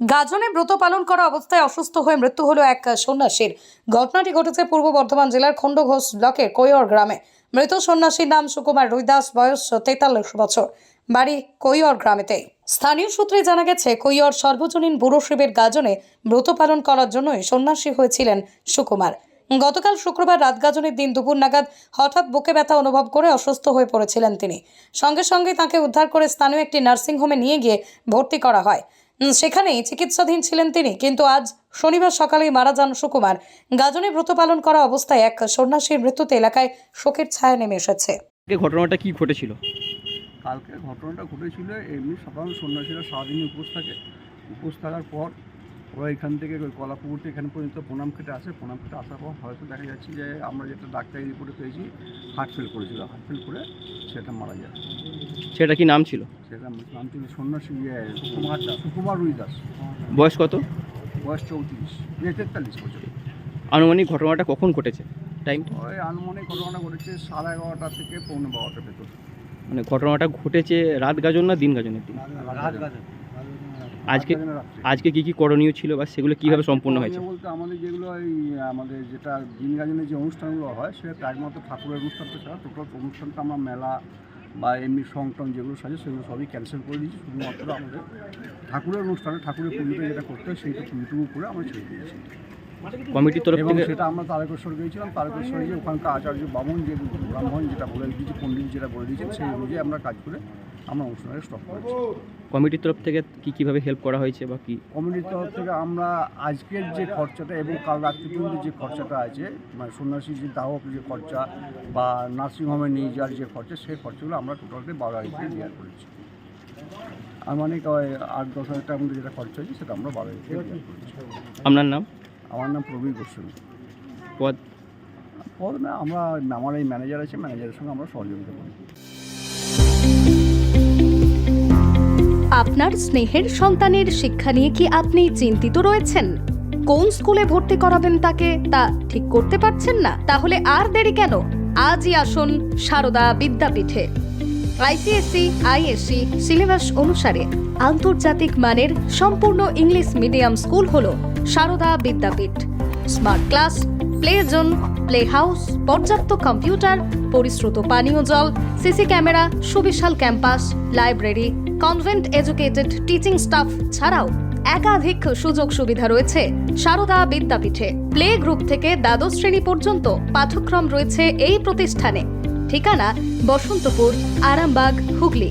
গাজনে ব্রত পালন করা অবস্থায় অসুস্থ হয়ে মৃত্যু হলো এক সন্ন্যাসীর। ঘটনাটি ঘটেছে পূর্ব বর্ধমান জেলার খণ্ডঘোষ ব্লকের কৈয়র গ্রামে। মৃত সন্ন্যাসীর নাম সুকুমার রুইদাস, বয়স তেতাল্লিশ বছর। বাড়ি কৈয়র গ্রামেতে। স্থানীয় সূত্রে জানা গেছে, কৈয়র সর্বজনীন বুড়ো শিবের গাজনে ব্রত পালন করার জন্যই সন্ন্যাসী হয়েছিলেন সুকুমার। গতকাল শুক্রবার রাত গাজনের দিন দুপুর নাগাদ হঠাৎ বুকে ব্যথা অনুভব করে অসুস্থ হয়ে পড়েছিলেন তিনি। সঙ্গে সঙ্গে তাকে উদ্ধার করে স্থানীয় একটি নার্সিংহোমে নিয়ে গিয়ে ভর্তি করা হয়। সেখানেই চিকিৎসাধীন ছিলেন তিনি। কিন্তু আজ শনিবার সকালেই মারা যান সুকুমার। গাজনে ব্রত পালন করা অবস্থায় এক সন্ন্যাসীর মৃত্যুতে এলাকায় শোকের ছায়া নেমে এসেছে। ঘটনাটা কি ঘটেছিল? কালকে ঘটনাটা ঘটেছিল এমনি সাধারণ সন্ন্যাসীরা সারাদিন উপোস থাকে। উপোস থাকার পর ওরা এখান থেকে ওই কলাপুকুর থেকে এখানে পর্যন্ত প্রণাম খেটে আসে। প্রণাম খেটে আসার পর হয়তো দেখা যাচ্ছে যে আমরা যেটা ডাক্তারি রিপোর্টে পেয়েছি হার্ট ফেল করেছিল। হার্ট ফেল করে সেটা মারা যায়। সেটা কি নাম ছিল? সেটা নাম ছিল সন্ন্যাসী ইয়ে সুকুমার সুকুমার রুইদাস বয়স কত? বয়স চৌত্রিশ। ইয়ে তেতাল্লিশ বছর। আনুমানিক ঘটনাটা কখন ঘটেছে? টাইম ওই আনুমানিক ঘটনাটা ঘটেছে সাড়ে এগারোটা থেকে পৌনে বারোটার ভেতর। মানে ঘটনাটা ঘটেছে রাত গাজন না দিন গাজনের দিন? আজকে রাত্রে। আজকে আজকে কি কি করণীয় ছিল বা সেগুলো কীভাবে সম্পূর্ণ হয়েছে? বলতে আমাদের যেগুলো এই আমাদের যেটা দিন গাজনের যে অনুষ্ঠানগুলো হয় সেটা একমাত্র ঠাকুরের অনুষ্ঠানটা ছাড়া টোটাল অনুষ্ঠানটা আমরা মেলা বা এমনি সংটন যেগুলো সাজে সেগুলো সবই ক্যান্সেল করে দিয়েছি শুধুমাত্র আমাদের ঠাকুরের অনুষ্ঠানে ঠাকুরের পুজোটা যেটা করতে হয় সেইটা পুজোটুকু করে আমরা ছেড়ে দিয়েছি। কমিটির তরফ থেকে সেটা আমরা তারকেশ্বর গিয়েছিলাম তারকেশ্বরে যে ওখানকার আচার্য বামন যে ব্রাহ্মণ যেটা বলে দিয়েছে পণ্ডিত যেটা বলে দিয়েছেন সেই অনুযায়ী আমরা কাজ করে আমরা অনুষ্ঠানে স্টপ করেছি। কমিটির তরফ থেকে কি কীভাবে হেল্প করা হয়েছে বা কি? কমিটির তরফ থেকে আমরা আজকের যে খরচাটা এবং কাল রাত্রি পর্যন্ত যে খরচাটা আছে মানে সন্ন্যাসী যে দাহক যে খরচা বা নার্সিংহোমে নিয়ে যাওয়ার যে খরচা সেই খরচাগুলো আমরা টোটালটাই বারো হাজার দেওয়ার করেছি। আনুমানিক ওই আট দশ হাজার টাকার মধ্যে যেটা খরচা হয়েছে সেটা আমরা বারো হাজার আপনার নাম? আমার নাম প্রবীর গোস্বামী পদ? প্রথমে আমরা আমার এই ম্যানেজার আছে ম্যানেজারের সঙ্গে আমরা সহযোগিতা করি। আপনার স্নেহের সন্তানের শিক্ষা নিয়ে কি আপনি চিন্তিত রয়েছেন? কোন স্কুলে ভর্তি করাবেন তাকে তা ঠিক করতে পারছেন না? তাহলে আর দেরি কেন? আজই আসুন সারদা বিদ্যাপীঠে। আইসিএসসি আইএসসি সিলেবাস অনুসারে আন্তর্জাতিক মানের সম্পূর্ণ ইংলিশ মিডিয়াম স্কুল হল Sarada Vidyapith. Smart class play zone, play house, পর্যাপ্ত কম্পিউটার, পরিশ্রুত পানীয় জল, সিসি ক্যামেরা, সুবিশাল campus, library, convent educated teaching staff ছাড়াও একাধিক সুযোগ সুবিধা রয়েছে সারদা বিদ্যাপীঠে। প্লে গ্রুপ থেকে দ্বাদশ শ্রেণি পর্যন্ত পাঠ্যক্রম রয়েছে এই প্রতিষ্ঠানে। ঠিকানা বসন্তপুর, আরামবাগ, হুগলি।